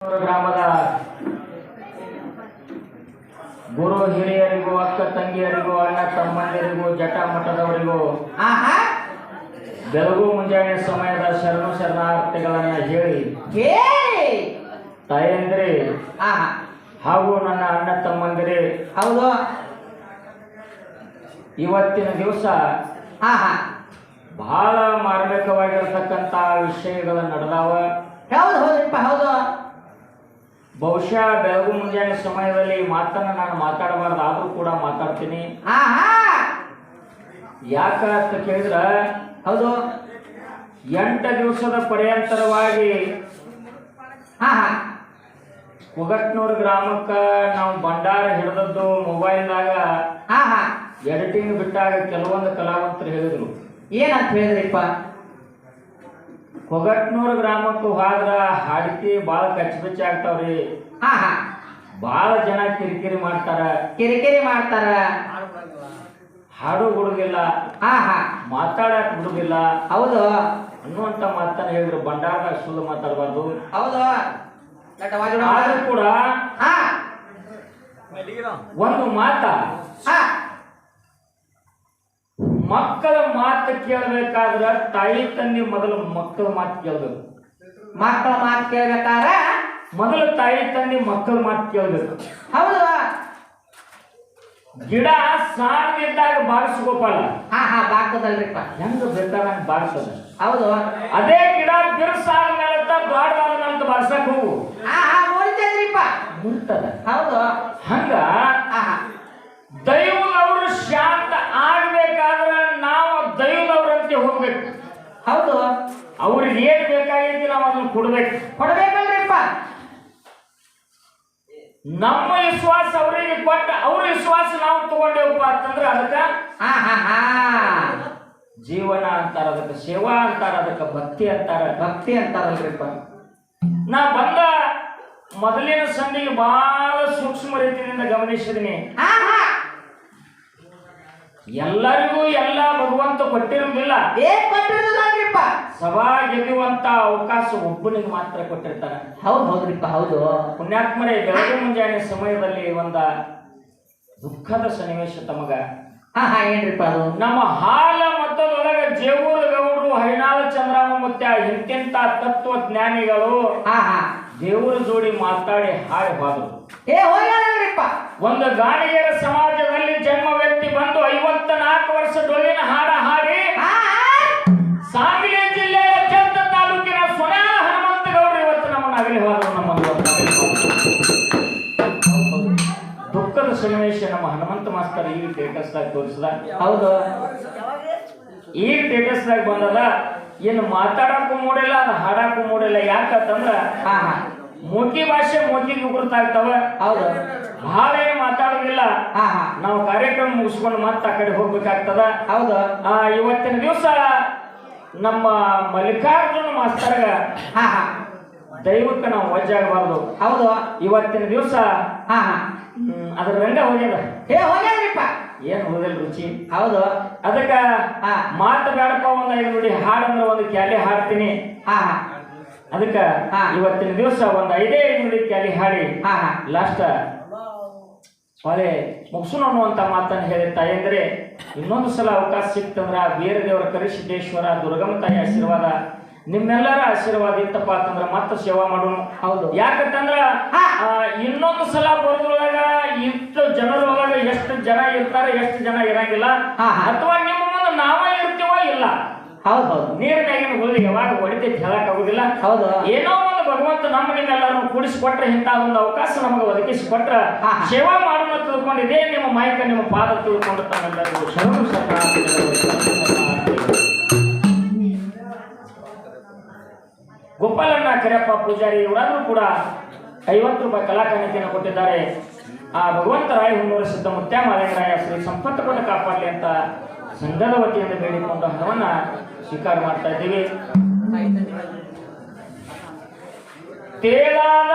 ಗ್ರಾಮದ ಗುರು ಹಿರಿಯರಿಗೂ ಅಕ್ಕ ತಂಗಿಯರಿಗೂ ಅಣ್ಣ ತಮ್ಮಂದಿರಿಗೂ ಜಟ ಮಠದವರಿಗೂ ಆಹಾ. ಬೆಳಗು ಮುಂಜಾನೆ ಸಮಯದ ಶರಣು ಶರಣಾರ್ಥಿಗಳನ್ನ ಹೇಳಿ. ತಾಯಂದ್ರಿ ಹಾಗೂ ನನ್ನ ಅಣ್ಣ ತಮ್ಮಂದಿರಿ ಹೌದು. ಇವತ್ತಿನ ದಿವಸ ಆಹಾ. ಬಹಳ ಮಾರ್ಮಿಕವಾಗಿರತಕ್ಕಂತ ವಿಷಯಗಳು ನಡೆದಾವ ಹೌದು ಹೌದ್ರಿಪ್ಪ ಹೌದು. ಬಹುಶಃ ಬೆಳಗು ಮುಂಜಾನೆ ಸಮಯದಲ್ಲಿ ಈ ಮಾತನ್ನ ನಾನು ಮಾತಾಡಬಾರ್ದು ಆದ್ರೂ ಕೂಡ ಮಾತಾಡ್ತೀನಿ. ಯಾಕ ಅಂತ ಕೇಳಿದ್ರ? ಹೌದು. ಎಂಟ ದಿವಸದ ಪರ್ಯಂತರವಾಗಿ ಕುಗಟ್ನೂರ್ ಗ್ರಾಮಕ್ಕ ನಾವು ಭಂಡಾರ ಹಿಡಿದದ್ದು ಮೊಬೈಲ್ದಾಗ ಎಡಿಟಿಂಗ್ ಬಿಟ್ಟಾಗ ಕೆಲವೊಂದು ಕಲಾವಂತರು ಹೇಳಿದ್ರು. ಏನಂತ ಹೇಳಿದ್ರಿಪ್ಪ? ಕೊಗಟ್ನೂರು ಗ್ರಾಮಕ್ಕೆ ಹೋದ್ರ ಹಾಡಿಕೆ ಭಾಳ ಕಚ್ಚಬಿಚ್ಚಿ ಆಗ್ತಾವ್ರಿ. ಆಹಾ ಭಾಳ ಜನ ಕಿರಿಕಿರಿ ಮಾಡ್ತಾರ. ಕಿರಿಕಿರಿ ಮಾಡ್ತಾರ. ಹಾಡು ಬಿಡುದಿಲ್ಲ ಆಹಾ ಮಾತಾಡಕ್ ಬಿಡುದಿಲ್ಲ ಹೌದು. ಅನ್ನುವಂತ ಮಾತನ್ನ ಹೇಳಿದ್ರು ಬಂಡಾರ ಸುಳ್ಳು ಮಾತಾಡಬಾರ್ದು. ಹೌದು. ಆದ್ರೂ ಕೂಡ ಹಾ. ಒಂದು ಮಾತಾ. ಹಾ. ಮಕ್ಕಳ ಮಾತು ಕೇಳಬೇಕಾದ್ರೆ ತಾಯಿ ತಂದೆ ಮೊದಲು ಮಕ್ಕಳ ಮಾತು ಕೇಳಬೇಕು. ಮಕ್ಕಳ ಮಾತು ಕೇಳ್ಬೇಕಾರ ಮೊದಲು ತಾಯಿ ತಂದೆ ಮಕ್ಕಳ ಮಾತು ಕೇಳಬೇಕು. ಹೌದು. ಗಿಡ ಸಾಣದಿದ್ದಾಗ ಬಾರಿಸ್ಕೋಪಲ್ಲ ಹಾ ಹಾ ಬಾಗ್ತದಲ್ರಿಪ್ಪ ಹೆಂಗ ಬೇಕಾದಂಗ ಬಾರಿಸೋದ? ಹೌದು. ಅದೇ ಗಿಡ ಬಿರ್ಸಾದ ಮೇಲೆ ಅಂತ ಬಾರಿಸಕ್ ಹೋಗು. ಹಾ ಹಾ ನೋಡ್ತೇನ್ರಿಪ್ಪ ಮುಂತದ ಹೋಗ್ಬೇಕು. ಹೌದು ಅವ್ರಿಗೆ ಏನ್ ಬೇಕಾಗೈತಿ ನಾವು ಅದನ್ನ ಕೊಡ್ಬೇಕು. ಕೊಡ್ಬೇಕಲ್ರಿಪ್ಪ. ನಮ್ಮ ವಿಶ್ವಾಸ ಅವರಿಗೆ ಕೊಟ್ಟ ಅವ್ರ ವಿಶ್ವಾಸ ನಾವು ತಗೊಂಡೇವಪ್ಪ ಅಂತಂದ್ರ ಅದಕ್ಕ ಹಾ ಹಾ ಹಾ. ಜೀವನ ಅಂತಾರ ಅದಕ್ಕೆ ಸೇವಾ ಅಂತಾರ ಅದಕ್ಕೆ ಭಕ್ತಿ ಅಂತಾರ. ಭಕ್ತಿ ಅಂತಾರಲ್ರಿಪ್ಪ. ನಾ ಬಂದ ಮೊದಲಿನ ಸಂಧಿಗೆ ಬಹಳ ಸೂಕ್ಷ್ಮ ರೀತಿಯಿಂದ ಗಮನಿಸಿದೀನಿ. ಎಲ್ಲರಿಗೂ ಎಲ್ಲ ಭಗವಂತ ಕೊಟ್ಟಿರುವುದಿಲ್ಲ. ಸಭಾ ಗೆಲ್ಲುವಂತ ಅವಕಾಶ ಒಬ್ಬನಿಗೆ ಮಾತ್ರ ಕೊಟ್ಟಿರ್ತಾರೆ. ಹೌದು ಹೌದ್ರಿಪ್ಪ ಹೌದು. ಪುಣ್ಯಾತ್ಮರೇ ಬೆಳಗ್ಗೆ ಮುಂಜಾನೆ ಸಮಯದಲ್ಲಿ ಒಂದ ದುಃಖದ ಸನ್ನಿವೇಶ ತಮಗ. ಏನ್ರಿಪ್ಪ ಅದು? ನಮ್ಮ ಹಾಲ ಮತದೊಳಗ ಜೇವೂರು ಗೌಡರು ಹೈನಾಳ ಚಂದ್ರಾಮ ಮುತ್ಯ ಇಂತಿಂತ ತತ್ವಜ್ಞಾನಿಗಳು ದೇವರ ಜೋಡಿ ಮಾತಾಡಿ ಹಾಡಿ ಹೋದರು. ಏ ಹೋಗ್ಯಾರಲ್ರಿಪ್ಪ ಒಂದು ಗಾಣಿಗೆರ ಸಮಾಜದಲ್ಲಿ ಜನ್ಮ ವ್ಯಕ್ತಿ ಬಂದು ಐವತ್ತ ನಾಲ್ಕು ವರ್ಷ ಡೊಳ್ಳಿನ ಹಾಡ ಹಾಡಿ ಹಾ. ಸಾಂಗ್ಲಿ ಜಿಲ್ಲೆಯ ಚಂದ ತಾಲೂಕಿನ ಹನುಮಂತ ಗೌಡರು ಇವತ್ತು ನಮ್ಮ ಹೋದರು ನಮ್ಮ ದುಃಖದ ಸನ್ನಿವೇಶ ನಮ್ಮ ಹನುಮಂತ ಮಾಸ್ತರ್ ಈ ಟೇಟಸ್ದಾಗ ತೋರಿಸಿದ. ಹೌದು. ಈ ಟೇಟಸ್ದಾಗ ಬಂದದ ಏನು ಮಾತಾಡಕ್ಕೂ ಮೂಡಿಲ್ಲ ಅದು ಹಾಡಕ್ಕೂ ಮೂಡಿಲ್ಲ ಯಾಕಂತಂದ್ರ ಹಾ ಹಾ. ಮೂಕಿ ಭಾಷೆ ಮೂಕಿಗೆ ಗುರುತಾಗ್ತಾವ ಹೌದು. ಬಹಳ ಏನ್ ಮಾತಾಡೋದಿಲ್ಲ. ಹಾ ಹಾ. ನಾವು ಕಾರ್ಯಕ್ರಮ ಮುಗಿಸ್ಕೊಂಡು ಮತ್ತೆ ಆ ಕಡೆ ಹೋಗ್ಬೇಕಾಗ್ತದ. ಹೌದು. ಆ, ಇವತ್ತಿನ ದಿವಸ ನಮ್ಮ ಮಲ್ಲಿಕಾರ್ಜುನ ಮಾಸ್ತರ್ಗ ಹಾ ಹಾ. ದೈವಕ್ಕೆ ನಾವು ವಜ್ಜಾಗಬಾರ್ದು. ಹೌದು. ಇವತ್ತಿನ ದಿವಸ ಹಾ ಹಾ. ಅದ್ರ ರಂಗ ಹೋಗ್ಯದ. ಏ ಹೋಗ್ಯದ್ರಿಪ್ಪ. ಏನ್ ಹೋಗಲ್ ರುಚಿ? ಹೌದು. ಅದಕ್ಕ ಹಾ. ಮಾತು ಬೇಡಪ್ಪ ಒಂದ್ ಐದು ನೋಡಿ ಹಾಡಂದ್ರೆ ಒಂದು ಕ್ಯಾಲಿ ಹಾಡ್ತೀನಿ. ಹಾ ಹಾ. ಅದಕ್ಕ. ಇವತ್ತಿನ ದಿವಸ ಒಂದು ಐದೇ ಐದು ಕ್ಯಾಲಿ ಹಾಡಿ ಲಾಸ್ಟ್ ಹೊಳೆ ಮುಗಿಸೋಣ ಅನ್ನುವಂತ ಮಾತನ್ನು ಹೇಳಿ ತಾಯಂದ್ರೆ ಇನ್ನೊಂದು ಸಲ ಅವಕಾಶ ಸಿಕ್ತಂದ್ರ ಬೇರೆ ದೇವರ ಕರಿಸಿದ್ದೇಶ್ವರ ದುರ್ಗಮ್ಮ ತಾಯಿ ಆಶೀರ್ವಾದ ನಿಮ್ಮೆಲ್ಲರ ಆಶೀರ್ವಾದ ಇತ್ತಪ್ಪ ಅಂತಂದ್ರ ಮತ್ತೆ ಸೇವಾ ಮಾಡೋಣ ಹೌದು. ಯಾಕಂತಂದ್ರ ಆ, ಇನ್ನೊಂದು ಸಲ ಬರೋದ್ರೊಳಗ ಇಷ್ಟು ಜನರೊಳಗ ಎಷ್ಟು ಜನ ಇರ್ತಾರೆ ಎಷ್ಟು ಜನ ಇರಂಗಿಲ್ಲ. ಅಥವಾ ನಿಮ್ಮ ಮುಂದೆ ನಾವೇ ಇರ್ತೀವೋ ಇಲ್ಲ ಹೌದು. ಹೌದು. ಹೋಗಿ ಯಾವಾಗ ಹೊಡಿತೈತಿ ಹೇಳಕ್ ಆಗುದಿಲ್ಲ. ಹೌದು. ಏನೋ ಒಂದು ಭಗವಂತ ನಿಮ್ಮೆಲ್ಲರನ್ನು ಕೂಡಿಸಿಕೊಟ್ರೆ ಇಂಥ ಒಂದು ಅವಕಾಶ ನಮಗೆ ಒದಗಿಸಿಕೊಟ್ರ ಸೇವಾ ಸೇವಾ ಮಾಡೋಣ ತಿಳ್ಕೊಂಡಿದೆ ನಿಮ್ಮ ಮಾಯಕ ನಿಮ್ಮ ಪಾದ ತಿಳ್ಕೊಂಡು ತಮ್ಮೆಲ್ಲರಿಗೂ ಶರಣು. ಗೋಪಾಲಣ್ಣ ಕರಿಯಪ್ಪ ಪೂಜಾರಿ ಇವರಾದ್ರೂ ಕೂಡ ಐವತ್ತು ರೂಪಾಯಿ ಕಲಾಕಾಣಿಕೆಯನ್ನು ಕೊಟ್ಟಿದ್ದಾರೆ. ಆ ಭಗವಂತ ರಾಯ ಹುಣ್ಣೂರು ಸಿದ್ಧ ಮುತ್ಯ ಸಂಪತ್ತು ಶ್ರೀ ಸಂಪತ್ತವನ್ನು ಕಾಪಾಡಲಿ ಅಂತ ಸಂಘದ ವತಿಯಿಂದ ಬೇಡಿಕೊಂಡು ಹಣವನ್ನ ಸ್ವೀಕಾರ ಮಾಡ್ತಾ ಇದ್ದೀವಿ. ತೇಲಾದ